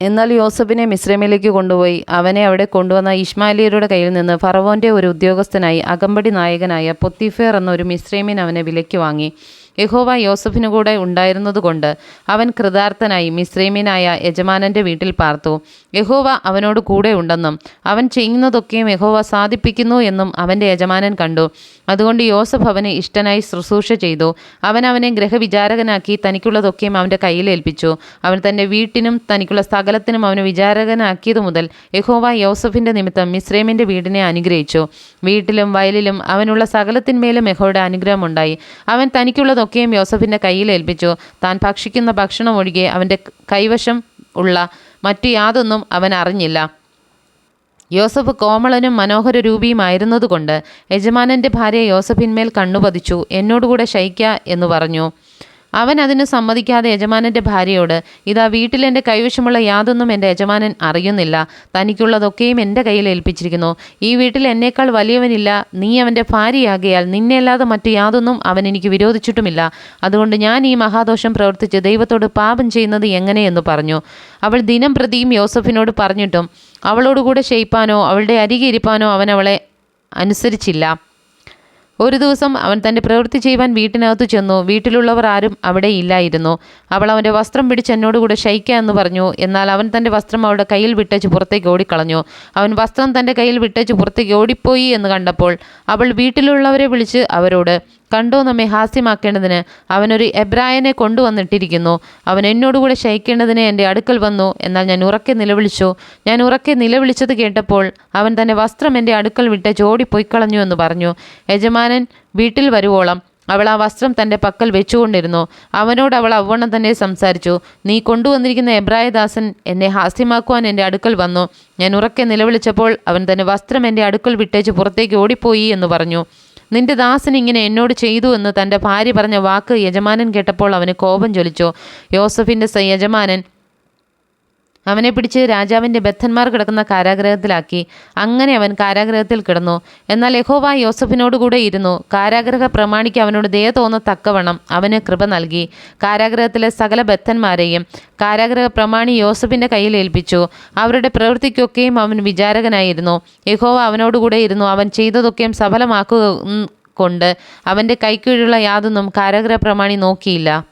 എന്നാൽ യോസഫിനെ മിശ്രമിലേക്ക് കൊണ്ടുപോയി. അവനെ അവിടെ കൊണ്ടുവന്ന ഇഷ്മാലിയരുടെ കയ്യിൽ നിന്ന് ഫറവോന്റെ ഒരു ഉദ്യോഗസ്ഥനായി അകമ്പടി നായകനായ പൊത്തിഫേർ എന്ന ഒരു അവനെ വിലയ്ക്ക് വാങ്ങി. യഹോവ യോസഫിനു കൂടെ ഉണ്ടായിരുന്നതുകൊണ്ട് അവൻ കൃതാർത്ഥനായി മിശ്രൈമിനായ യജമാനന്റെ വീട്ടിൽ പാർത്തു. യഹോവ അവനോട് കൂടെ ഉണ്ടെന്നും അവൻ ചെയ്യുന്നതൊക്കെയും യഹോവ സാധിപ്പിക്കുന്നു എന്നും അവന്റെ യജമാനൻ കണ്ടു. അതുകൊണ്ട് യോസഫ് അവനെ ഇഷ്ടനായി ശുശ്രൂഷ ചെയ്തു. അവൻ അവനെ ഗ്രഹവിചാരകനാക്കി തനിക്കുള്ളതൊക്കെയും അവന്റെ കയ്യിൽ ഏൽപ്പിച്ചു. അവൻ തന്റെ വീട്ടിനും തനിക്കുള്ള സകലത്തിനും അവനെ വിചാരകനാക്കിയതു മുതൽ യഹോവ യോസഫിന്റെ നിമിത്തം മിശ്രൈമിന്റെ വീടിനെ അനുഗ്രഹിച്ചു. വീട്ടിലും വയലിലും അവനുള്ള സകലത്തിന്മേലും യഹോയുടെ അനുഗ്രഹമുണ്ടായി. അവൻ തനിക്കുള്ളതൊക്കെയും യോസഫിന്റെ കയ്യിൽ ഏൽപ്പിച്ചു. താൻ ഭക്ഷിക്കുന്ന ഭക്ഷണം ഒഴികെ അവന്റെ കൈവശം ഉള്ള മറ്റു യാതൊന്നും അവൻ അറിഞ്ഞില്ല. യോസഫ് കോമളനും മനോഹര രൂപിയുമായിരുന്നതുകൊണ്ട് യജമാനന്റെ ഭാര്യ യോസഫിന്മേൽ കണ്ണുപതിച്ചു. എന്നോടുകൂടെ ശയിക്ക എന്ന് പറഞ്ഞു. അവൻ അതിന് സമ്മതിക്കാതെ യജമാനന്റെ ഭാര്യയോട് ഇതാ വീട്ടിൽ എന്റെ കൈവശമുള്ള യാതൊന്നും എന്റെ യജമാനൻ അറിയുന്നില്ല. തനിക്കുള്ളതൊക്കെയും എന്റെ കയ്യിൽ ഏൽപ്പിച്ചിരിക്കുന്നു. ഈ വീട്ടിൽ എന്നേക്കാൾ വലിയവനില്ല. നീ അവന്റെ ഭാര്യയാകിയാൽ നിന്നെയല്ലാതെ മറ്റു യാതൊന്നും അവൻ എനിക്ക് വിരോധിച്ചിട്ടുമില്ല. അതുകൊണ്ട് ഞാൻ ഈ മഹാദോഷം പ്രവർത്തിച്ച് ദൈവത്തോട് പാപം ചെയ്യുന്നത് എങ്ങനെയെന്ന് പറഞ്ഞു. അവൾ ദിനം പ്രതിയും യോസഫിനോട് പറഞ്ഞിട്ടും അവളോടുകൂടെ ക്ഷയിപ്പാനോ അവളുടെ അരികെ ഇരിപ്പാനോ അവൻ അവളെ അനുസരിച്ചില്ല. ഒരു ദിവസം അവൻ തന്റെ പ്രവൃത്തി ചെയ്യുവാൻ വീട്ടിനകത്ത് ചെന്നു. വീട്ടിലുള്ളവർ ആരും അവിടെ ഇല്ലായിരുന്നു. അവൾ അവന്റെ വസ്ത്രം പിടിച്ച് എന്നോടുകൂടെ ശയിക്ക എന്ന് പറഞ്ഞു. എന്നാൽ അവൻ തന്റെ വസ്ത്രം അവളുടെ കയ്യിൽ വിട്ടേച്ച് പുറത്തേക്ക് ഓടിക്കളഞ്ഞു. അവൻ വസ്ത്രം തന്റെ കയ്യിൽ വിട്ടേച്ച് പുറത്തേക്ക് ഓടിപ്പോയി എന്ന് കണ്ടപ്പോൾ അവൾ വീട്ടിലുള്ളവരെ വിളിച്ച് അവരോട് കണ്ടോ നമ്മെ ഹാസ്യമാക്കേണ്ടതിന്? അവനൊരു എബ്രായനെ കൊണ്ടുവന്നിട്ടിരിക്കുന്നു. അവൻ എന്നോടുകൂടെ ശയിക്കേണ്ടതിന് എന്റെ അടുക്കൽ വന്നു. എന്നാൽ ഞാൻ ഉറക്കെ നിലവിളിച്ചു. ഞാൻ ഉറക്കെ നിലവിളിച്ചത് കേട്ടപ്പോൾ അവൻ തന്റെ വസ്ത്രം എന്റെ അടുക്കൽ വിട്ട് ചോടി കളഞ്ഞു എന്ന് പറഞ്ഞു. യജമാനൻ വീട്ടിൽ വരുവോളം അവൾ ആ വസ്ത്രം തന്റെ പക്കൽ വെച്ചുകൊണ്ടിരുന്നു. അവനോട് അവൾ അവണ്ണം തന്നെ സംസാരിച്ചു. നീ കൊണ്ടുവന്നിരിക്കുന്ന എബ്രായദാസൻ എന്നെ ഹാസ്യമാക്കുവാൻ എന്റെ അടുക്കൽ വന്നു. ഞാൻ ഉറക്കെ നിലവിളിച്ചപ്പോൾ അവൻ തന്റെ വസ്ത്രം എന്റെ അടുക്കൽ വിട്ടേച്ച് പുറത്തേക്ക് ഓടിപ്പോയി എന്ന് പറഞ്ഞു. നിന്റെ ദാസൻ ഇങ്ങനെ എന്നോട് ചെയ്തു എന്ന് തന്റെ ഭാര്യ പറഞ്ഞ വാക്ക് യജമാനൻ കേട്ടപ്പോൾ അവന് കോപം ജ്വലിച്ചു. യോസഫിന്റെ യജമാനൻ അവനെ പിടിച്ച് രാജാവിന്റെ ബദ്ധന്മാർ കിടക്കുന്ന കാരാഗ്രഹത്തിലാക്കി. അങ്ങനെ അവൻ കാരാഗ്രഹത്തിൽ കിടന്നു. എന്നാൽ യഹോവ യോസഫിനോടുകൂടെ ഇരുന്നു. കാരാഗ്രഹ പ്രമാണിക്ക് അവനോട് ദയ തോന്നത്തക്കവണ്ണം അവന് കൃപ നൽകി. കാരാഗ്രഹത്തിലെ സകല ബദ്ധന്മാരെയും കാരാഗ്രഹ പ്രമാണി യോസഫിന്റെ കയ്യിൽ ഏൽപ്പിച്ചു. അവരുടെ പ്രവൃത്തിക്കൊക്കെയും അവൻ വിചാരകനായിരുന്നു. യഹോവ അവനോടുകൂടെ ഇരുന്നു. അവൻ ചെയ്തതൊക്കെയും സഫലമാക്കുക കൊണ്ട് അവന്റെ കൈക്കീഴുള്ള യാതൊന്നും കാരാഗ്രഹ പ്രമാണി നോക്കിയില്ല.